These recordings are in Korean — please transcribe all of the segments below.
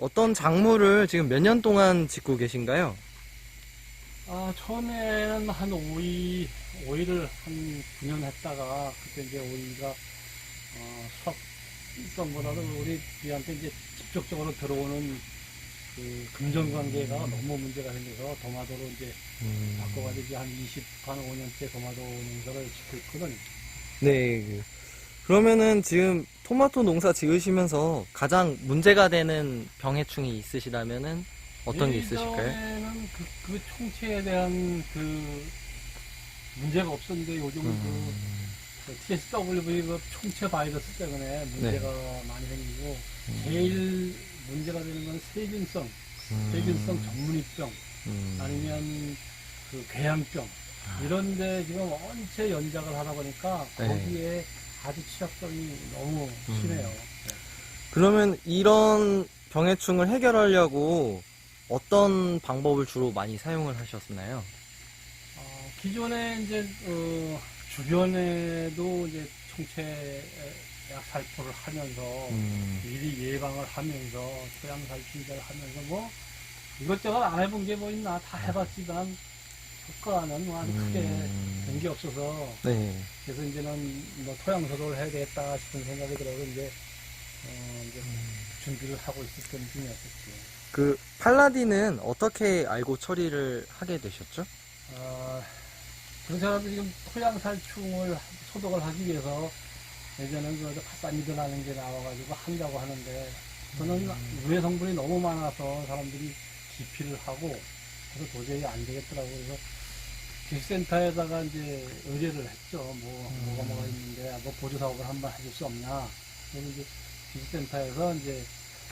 어떤 작물을 지금 몇 년 동안 짓고 계신가요? 아, 처음에는 한 오이, 오이를 한 9년 했다가, 그때 이제 오이가, 어, 수확성보다도 우리, 우리한테 이제 직접적으로 들어오는 그 금전 관계가 너무 문제가 생겨서 도마도로 이제 바꿔가지고 이제 한 20, 한 5년째 도마도 농사를 짓고 있거든요. 네. 그- 그러면은 지금 토마토 농사 지으시면서 가장 문제가 되는 병해충이 있으시다면은 어떤 게 있으실까요? 예전에는 그, 그 총체에 대한 그 문제가 없었는데 요즘은 음. 그, 그 TSWV 그 총체 바이러스 때문에 문제가 네. 많이 생기고 음. 제일 문제가 되는 건 세균성, 세균성 전문이병 음. 아니면 그 궤양병 이런데 지금 원체 연작을 하다 보니까 네. 거기에 아주 취약성이 너무 음. 심해요. 네. 그러면 이런 병해충을 해결하려고 어떤 방법을 주로 많이 사용을 하셨나요? 어, 기존에 이제 어, 주변에도 이제 총체 약 살포를 하면서 음. 미리 예방을 하면서 토양 살충제를 하면서 뭐 이것저것 안 해본 게 뭐 있나 다 해봤지만 효과는 뭐 아주 크게 음. 된 게 없어서 네. 그래서 이제는 뭐 토양 소독을 해야 되겠다 싶은 생각이 들어서 이제 어 이제 준비를 하고 있었던 중이었었죠. 그 팔라딘은 어떻게 알고 처리를 하게 되셨죠? 어, 그런 사람도 지금 토양 살충을 하- 소독을 하기 위해서 예전에는 그 파사미드라는 게 나와가지고 한다고 하는데 그거는 유해 성분이 너무 많아서 사람들이 기피를 하고 그래서 도저히 안 되겠더라고요. 그래서 기술센터에다가 이제 의뢰를 했죠. 뭐 뭐가 뭐가 있는데 뭐 보조 사업을 한번 해줄 수 없냐. 그래서 이제 기술센터에서 이제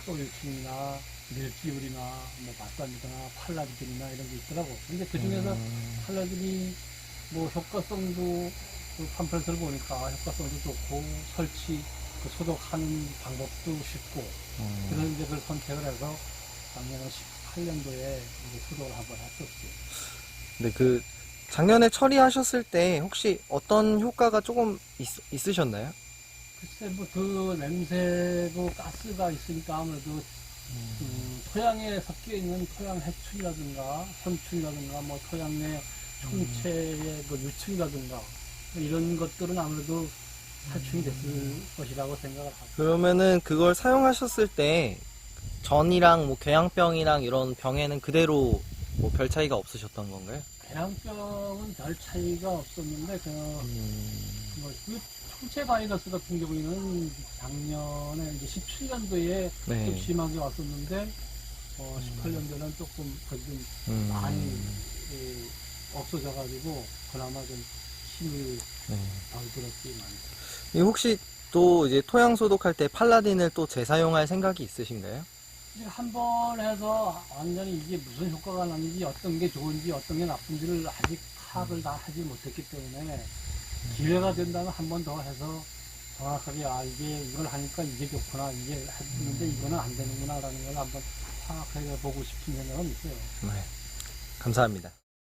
소유충이나 밀기울이나 뭐 바사미드나 팔라디딘이나 이런 게 있더라고. 근데 그 중에서 음. 칼라딘이 뭐 효과성도 그 팜플렛을 보니까 효과성도 좋고 설치 그 소독하는 방법도 쉽고 음. 그래서 이제 그걸 선택을 해서 작년 18년도에 이제 소독을 한번 했었죠. 네, 그 작년에 처리하셨을 때 혹시 어떤 효과가 조금 있, 있으셨나요? 글쎄 뭐 그 냄새고 가스가 있으니까 아무래도 음, 토양에 섞여 있는 토양 해충이라든가 현충이라든가 뭐 토양 내 총체의 뭐 유충이라든가 뭐 이런 것들은 아무래도 살충이 됐을 것이라고 생각을 하고 그러면은 그걸 사용하셨을 때 전이랑 뭐 궤양병이랑 이런 병에는 그대로 뭐 별 차이가 없으셨던 건가요? 배양병은 별 차이가 없었는데 그, 음. 뭐, 그 총체 바이러스 같은 경우에는 작년에 이제 17년도에 좀 네. 심하게 왔었는데 어, 18년도는 조금 그좀 음. 많이 예, 없어져가지고 그나마 좀 힘이 네. 덜 들었지만 이 혹시 또 이제 토양 소독할 때 팔라딘을 또 재사용할 생각이 있으신가요? 한 번 해서 완전히 이게 무슨 효과가 나는지 어떤 게 좋은지 어떤 게 나쁜지를 아직 파악을 다 하지 못했기 때문에 기회가 된다면 한 번 더 해서 정확하게 아 이게 이걸 하니까 이게 좋구나 이게 했는데 이거는 안 되는구나라는 걸 한번 파악해 보고 싶은 생각은 있어요. 네. 감사합니다.